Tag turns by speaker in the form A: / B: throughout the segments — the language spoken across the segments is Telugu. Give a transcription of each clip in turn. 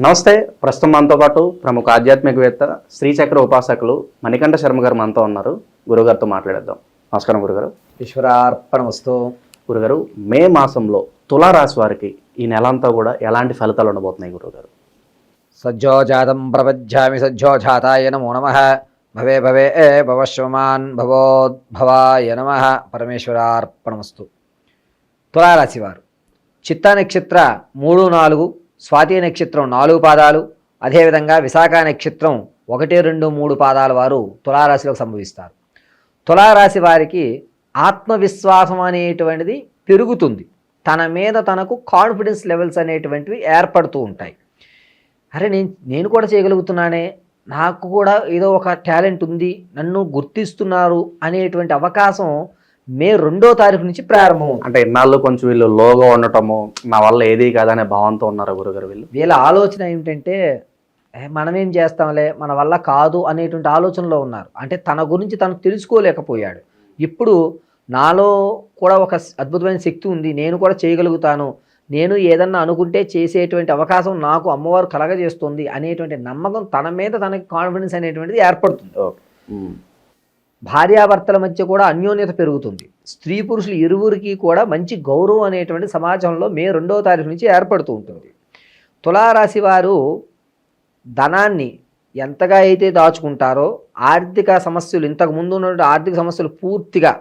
A: నమస్తే ప్రస్తుతం మనతో పాటు ప్రముఖ ఆధ్యాత్మికవేత్త శ్రీచక్ర ఉపాసకులు మణికంఠ శర్మ గారు మనతో ఉన్నారు. గురుగారితో మాట్లాడేద్దాం. నమస్కారం గురుగారు.
B: ఈశ్వరార్పణమస్తు.
A: గురుగారు మే మాసంలో తులారాశి వారికి ఈ నెల అంతా కూడా ఎలాంటి ఫలితాలు ఉండబోతున్నాయి గురుగారు?
B: సజ్జోజాతం ప్రపజ్యామి సజ్జోజాతాయ నమో నమ. భవే భవే ఏ భవశ్వమాన్ భవోద్భవాయ నమ. పరమేశ్వరార్పణమస్తు. తులారాశి వారు చిత్తా నక్షత్ర మూడు నాలుగు స్వాతి నక్షత్రం నాలుగు పాదాలు అదేవిధంగా విశాఖ నక్షత్రం ఒకటి రెండు మూడు పాదాల వారు తులారాశిలోకి సంభవిస్తారు. తులారాశి వారికి ఆత్మవిశ్వాసం అనేటువంటిది పెరుగుతుంది. తన మీద తనకు కాన్ఫిడెన్స్ లెవెల్స్ అనేటువంటివి ఏర్పడుతూ ఉంటాయి. అరే నేను నేను కూడా చేయగలుగుతున్నానే నాకు కూడా ఏదో ఒక టాలెంట్ ఉంది నన్ను గుర్తిస్తున్నారు అనేటువంటి అవకాశం మే రెండో తారీఖు నుంచి ప్రారంభం
A: అంటే ఇన్నాళ్ళు కొంచెం వీళ్ళు లోగా ఉండటము నా వల్ల ఏది కాదనే భావంతో ఉన్నారు గురుగారు వీళ్ళు.
B: వీళ్ళ ఆలోచన ఏమిటంటే "ఏ, మనమేం చేస్తాంలే మన వల్ల కాదు అనేటువంటి ఆలోచనలో ఉన్నారు. అంటే తన గురించి తను తెలుసుకోలేకపోయాడు. ఇప్పుడు నాలో కూడా ఒక అద్భుతమైన శక్తి ఉంది నేను కూడా చేయగలుగుతాను నేను ఏదన్నా అనుకుంటే చేసేటువంటి అవకాశం నాకు అమ్మవారు కలగజేస్తుంది అనేటువంటి నమ్మకం తన మీద తనకి కాన్ఫిడెన్స్ అనేటువంటిది ఏర్పడుతుంది. భార్యాభర్తల మధ్య కూడా అన్యోన్యత పెరుగుతుంది. స్త్రీ పురుషులు ఇరువురికి కూడా మంచి గౌరవం అనేటువంటి సమాజంలో మే రెండవ తారీఖు నుంచి ఏర్పడుతూ ఉంటుంది. తులారాశి వారు ధనాన్ని ఎంతగా అయితే దాచుకుంటారో ఆర్థిక సమస్యలు ఇంతకు ముందు ఉన్నటువంటి ఆర్థిక సమస్యలు పూర్తిగా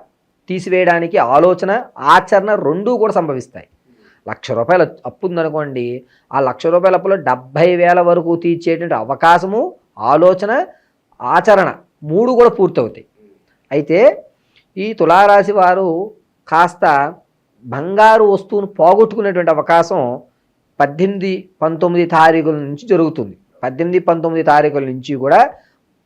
B: తీసివేయడానికి ఆలోచన ఆచరణ రెండూ కూడా సంభవిస్తాయి. లక్ష రూపాయల అప్పు ఉందనుకోండి ఆ లక్ష రూపాయల అప్పులో డెబ్భై వేల వరకు తీర్చేటువంటి అవకాశము ఆలోచన ఆచరణ మూడు కూడా పూర్తవుతాయి. అయితే ఈ తులారాశి వారు కాస్త బంగారు వస్తువును పోగొట్టుకునేటువంటి అవకాశం పద్దెనిమిది పంతొమ్మిది తారీఖుల నుంచి జరుగుతుంది. పద్దెనిమిది పంతొమ్మిది తారీఖుల నుంచి కూడా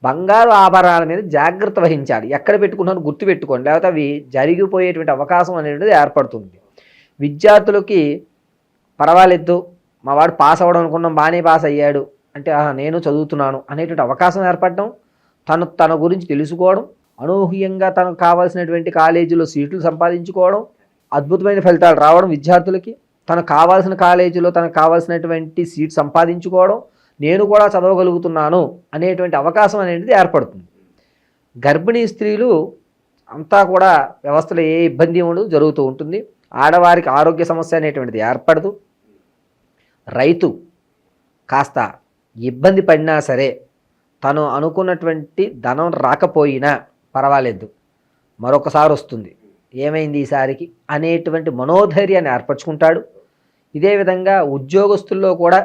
B: బంగారు ఆభరణాల మీద జాగ్రత్త వహించాలి. ఎక్కడ పెట్టుకున్నాను గుర్తు పెట్టుకోండి లేకపోతే అవి జరిగిపోయేటువంటి అవకాశం అనేటువంటిది ఏర్పడుతుంది. విద్యార్థులకి పర్వాలేదు మా వాడు పాస్ అవ్వడం అనుకున్నాం బాగానే పాస్ అయ్యాడు. అంటే నేను చదువుతున్నాను అనేటువంటి అవకాశం ఏర్పడడం తను తన గురించి తెలుసుకోవడం అనూహ్యంగా తనకు కావాల్సినటువంటి కాలేజీలో సీట్లు సంపాదించుకోవడం అద్భుతమైన ఫలితాలు రావడం విద్యార్థులకి తనకు కావాల్సిన కాలేజీలో తనకు కావాల్సినటువంటి సీట్ సంపాదించుకోవడం నేను కూడా చదవగలుగుతున్నాను అనేటువంటి అవకాశం అనేది ఏర్పడుతుంది. గర్భిణీ స్త్రీలు అంతా కూడా వ్యవస్థలో ఏ ఇబ్బంది ఉండదు జరుగుతూ ఉంటుంది. ఆడవారికి ఆరోగ్య సమస్య అనేటువంటిది ఏర్పడదు. రైతు కాస్త ఇబ్బంది పడినా సరే తను అనుకున్నటువంటి ధనం రాకపోయినా పర్వాలేదు. మరొకసారి వస్తుంది. ఏమైంది ఈసారికి అనేటువంటి మనోధైర్యాన్ని ఏర్పరచుకుంటాడు. ఇదే విధంగా ఉద్యోగస్తుల్లో కూడా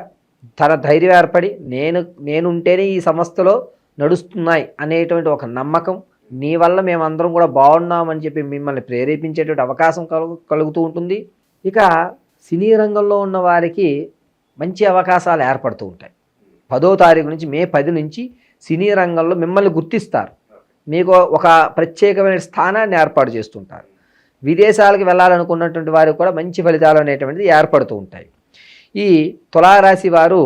B: తన ధైర్యం ఏర్పడి నేను నేనుంటేనే ఈ సంస్థలో నడుస్తున్నాయి అనేటువంటి ఒక నమ్మకం నీ వల్ల మేమందరం కూడా బాగున్నామని చెప్పి మిమ్మల్ని ప్రేరేపించేటువంటి అవకాశం కలుగుతూ ఉంటుంది. ఇక సినీ రంగంలో ఉన్న వారికి మంచి అవకాశాలు ఏర్పడుతూ ఉంటాయి. పదో తారీఖు నుంచి మే పది నుంచి సినీ రంగంలో మిమ్మల్ని గుర్తిస్తారు. మీకు ఒక ప్రత్యేకమైన స్థానాన్ని ఏర్పాటు చేస్తుంటారు. విదేశాలకు వెళ్ళాలనుకున్నటువంటి వారికి కూడా మంచి ఫలితాలు అనేటువంటిది ఏర్పడుతూ ఉంటాయి. ఈ తులారాశి వారు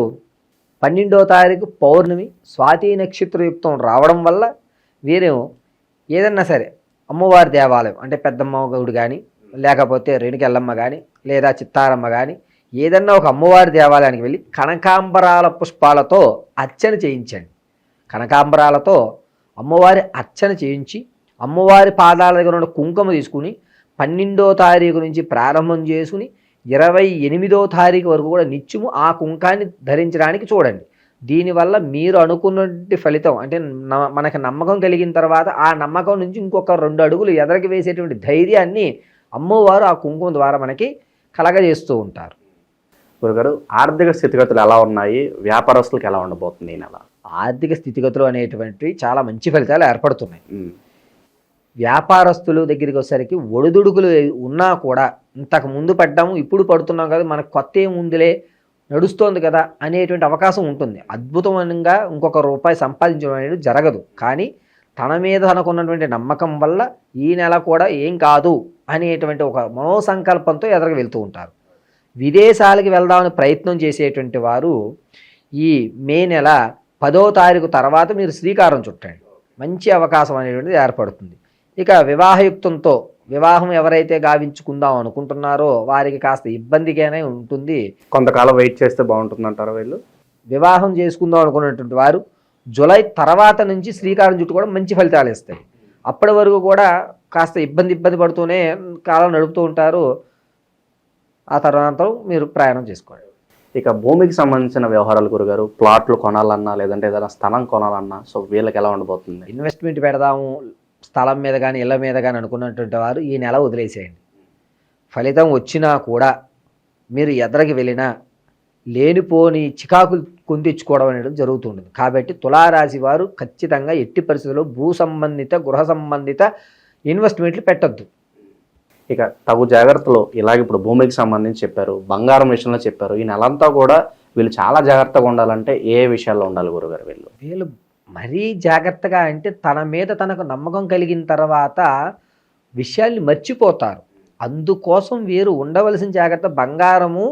B: పన్నెండో తారీఖు పౌర్ణమి స్వాతి నక్షత్రయుక్తం రావడం వల్ల వీరు ఏదన్నా సరే అమ్మవారి దేవాలయం అంటే పెద్దమ్మ గుడి కానీ లేకపోతే రేణుకెల్లమ్మ కానీ లేదా చిత్తారమ్మ కానీ ఏదన్నా ఒక అమ్మవారి దేవాలయానికి వెళ్ళి కనకాంబరాల పుష్పాలతో అర్చన చేయించండి. కనకాంబరాలతో అమ్మవారి అర్చన చేయించి అమ్మవారి పాదాల దగ్గర ఉన్న కుంకుమ తీసుకుని పన్నెండో తారీఖు నుంచి ప్రారంభం చేసుకుని ఇరవై ఎనిమిదో తారీఖు వరకు కూడా నిత్యము ఆ కుంకాన్ని ధరించడానికి చూడండి. దీనివల్ల మీరు అనుకున్నటువంటి ఫలితం అంటే న- మనకి నమ్మకం కలిగిన తర్వాత ఆ నమ్మకం నుంచి ఇంకొక రెండు అడుగులు ఎదరికి వేసేటువంటి ధైర్యాన్ని అమ్మవారు ఆ కుంకుమ ద్వారా మనకి కలగజేస్తూ ఉంటారు.
A: గురుగారు ఆర్థిక స్థితిగతులు ఎలా ఉన్నాయి? వ్యాపారస్తులకు ఎలా ఉండబోతుంది ఈ నెల?
B: ఆర్థిక స్థితిగతులు అనేటువంటివి చాలా మంచి ఫలితాలు ఏర్పడుతున్నాయి. వ్యాపారస్తులు దగ్గరికి వచ్చేసరికి ఒడిదుడుకులు ఉన్నా కూడా ఇంతకు ముందు పడ్డాము ఇప్పుడు పడుతున్నాం కదా మనకు కొత్త ఏముందిలే నడుస్తోంది కదా అనేటువంటి అవకాశం ఉంటుంది. అద్భుతమంగా ఇంకొక రూపాయి సంపాదించడం అనేది జరగదు. కానీ తన మీద తనకున్నటువంటి నమ్మకం వల్ల ఈ నెల కూడా ఏం కాదు అనేటువంటి ఒక మనోసంకల్పంతో ఎదరికి వెళ్తూ ఉంటారు. విదేశాలకి వెళ్దామని ప్రయత్నం చేసేటువంటి వారు ఈ మే నెల పదో తారీఖు తర్వాత మీరు శ్రీకారం చుట్టండి. మంచి అవకాశం అనేటువంటిది ఏర్పడుతుంది. ఇక వివాహయుక్తంతో వివాహం ఎవరైతే గావించుకుందాం అనుకుంటున్నారో వారికి కాస్త ఇబ్బందిగానే ఉంటుంది.
A: కొంతకాలం వెయిట్ చేస్తే బాగుంటుంది అంటారా వీళ్ళు?
B: వివాహం చేసుకుందాం అనుకున్నటువంటి వారు జూలై తర్వాత నుంచి శ్రీకారం చుట్టూ కూడా మంచి ఫలితాలు ఇస్తాయి. అప్పటి వరకు కూడా కాస్త ఇబ్బంది ఇబ్బంది పడుతూనే కాలం నడుపుతూ ఉంటారు. ఆ తర్వాత మీరు ప్రయాణం చేసుకోండి.
A: ఇక భూమికి సంబంధించిన వ్యవహారాలు గురుగారు ప్లాట్లు కొనాలన్నా లేదంటే ఏదైనా స్థలం కొనాలన్నా సో వీళ్ళకి ఎలా ఉండబోతుంది?
B: ఇన్వెస్ట్మెంట్ పెడదాము స్థలం మీద కానీ ఇళ్ళ మీద కానీ అనుకున్నటువంటి వారు ఈ నెల వదిలేసేయండి. ఫలితం వచ్చినా కూడా మీరు ఎదరకి వెళ్ళినా లేనిపోని చికాకులు కొందించుకోవడం అనేది జరుగుతుంటుంది. కాబట్టి తులారాశి వారు ఖచ్చితంగా ఎట్టి పరిస్థితుల్లో భూ సంబంధిత గృహ సంబంధిత ఇన్వెస్ట్మెంట్లు పెట్టద్దు.
A: ఇక తగు జాగ్రత్తలు ఇలాగ ఇప్పుడు భూమికి సంబంధించి చెప్పారు బంగారం విషయంలో చెప్పారు. ఈ నెలంతా కూడా వీళ్ళు చాలా జాగ్రత్తగా ఉండాలంటే ఏ విషయాల్లో ఉండాలి గురుగారు వీళ్ళు?
B: వీళ్ళు మరీ జాగ్రత్తగా అంటే తన మీద తనకు నమ్మకం కలిగిన తర్వాత విషయాల్ని మర్చిపోతారు. అందుకోసం వీరు ఉండవలసిన జాగ్రత్త బంగారము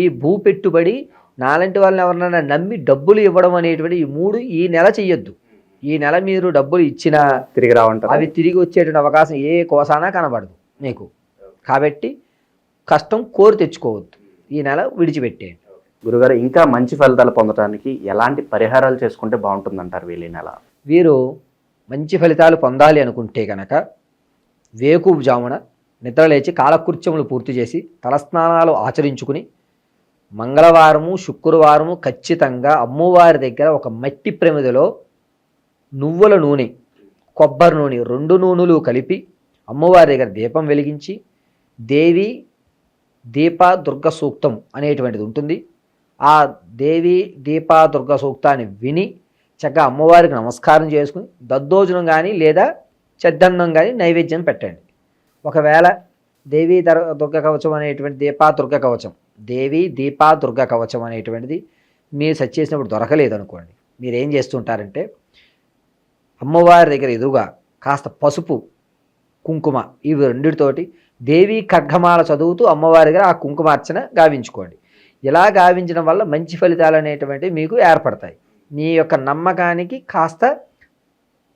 B: ఈ భూ పెట్టుబడి నాలాంటి వాళ్ళని ఎవరినైనా నమ్మి డబ్బులు ఇవ్వడం అనేటువంటి ఈ మూడు ఈ నెల చెయ్యొద్దు. ఈ నెల మీరు డబ్బులు ఇచ్చినా
A: తిరిగి రావంటారు?
B: అవి తిరిగి వచ్చేటువంటి అవకాశం ఏ కోసానా కనబడదు మీకు. కాబట్టి కష్టం కోరి తెచ్చుకోవద్దు. ఈ నెల విడిచిపెట్టేయండి.
A: గురుగారు ఇంకా మంచి ఫలితాలు పొందడానికి ఎలాంటి పరిహారాలు చేసుకుంటే బాగుంటుందంటారు వీళ్ళు నెల?
B: వీరు మంచి ఫలితాలు పొందాలి అనుకుంటే కనుక వేకువ జామున నిద్రలేచి కాలకృత్యములు పూర్తి చేసి తలస్నానాలు ఆచరించుకుని మంగళవారము శుక్రవారము ఖచ్చితంగా అమ్మవారి దగ్గర ఒక మట్టి ప్రమిదలో నువ్వుల నూనె కొబ్బరి నూనె రెండు నూనెలు కలిపి అమ్మవారి దగ్గర దీపం వెలిగించి దేవి దీప దుర్గ సూక్తం అనేటువంటిది ఉంటుంది. ఆ దేవి దీప దుర్గ సూక్తాన్ని విని చక్కగా అమ్మవారికి నమస్కారం చేసుకుని దద్దోజనం కానీ లేదా చెద్దన్నం కానీ నైవేద్యం పెట్టండి. ఒకవేళ దేవి దర్ దుర్గ కవచం అనేటువంటి దీపా దుర్గ కవచం దేవి దీపా దుర్గ కవచం అనేటువంటిది మీరు సెర్చ్ చేసినప్పుడు దొరకలేదు అనుకోండి. మీరు ఏం చేస్తుంటారంటే అమ్మవారి దగ్గర ఎదురుగా కాస్త పసుపు కుంకుమ ఇవి రెండిటితోటి దేవి ఖడ్గమాల చదువుతూ అమ్మవారి దగ్గర ఆ కుంకుమార్చన గావించుకోండి. ఇలా గావించడం వల్ల మంచి ఫలితాలు అనేటువంటివి మీకు ఏర్పడతాయి. మీ యొక్క నమ్మకానికి కాస్త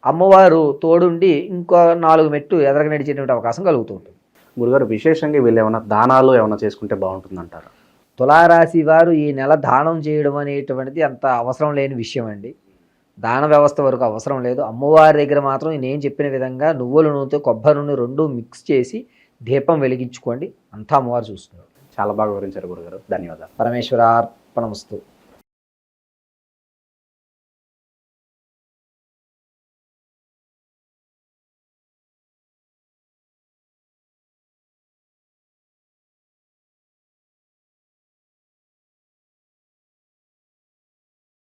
B: అమ్మవారు తోడుండి ఇంకో నాలుగు మెట్టు ఎదరగ నడిచేటువంటి అవకాశం కలుగుతూ ఉంటుంది
A: గురుగారు విశేషంగా వీళ్ళు ఏమైనా దానాలు ఏమైనా చేసుకుంటే బాగుంటుందంటారు?
B: తులారాశి వారు ఈ నెల దానం చేయడం అనేటువంటిది అంత అవసరం లేని విషయం అండి. దాన వ్యవస్థ వరకు అవసరం లేదు. అమ్మవారి దగ్గర మాత్రం నేను చెప్పిన విధంగా నువ్వుల నూనెతో కొబ్బరి నూనె రెండు మిక్స్ చేసి దీపం వెలిగించుకోండి. అంతా అమ్మవారు చూస్తున్నారు.
A: చాలా బాగా వివరించారు గురుగారు. ధన్యవాదాలు.
B: పరమేశ్వరార్పణమస్తు.